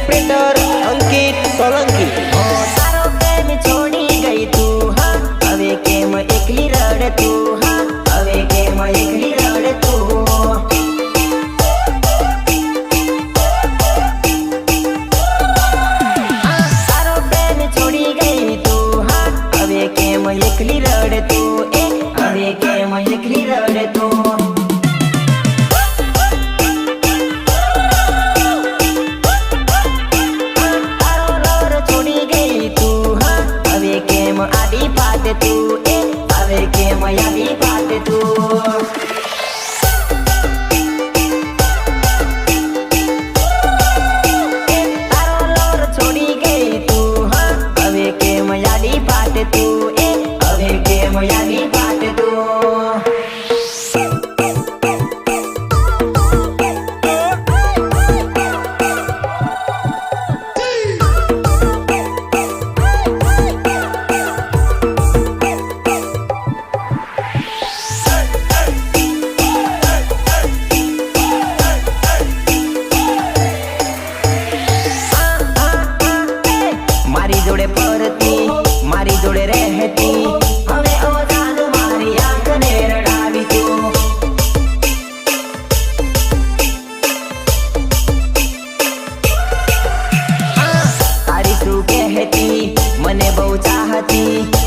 Operator अंकित सोलंकी सारो छोड़ी गई तू हाँ अवे के एकली रड़ तू हाँ अवे एकली रड़ तू एकली रड़ तू ए एकली रड़ आवे के मया भी बात જોડે ફરતી મારી જોડે રહેતી. મારી આંખને રડાવી તું મને બહુ ચાહતી.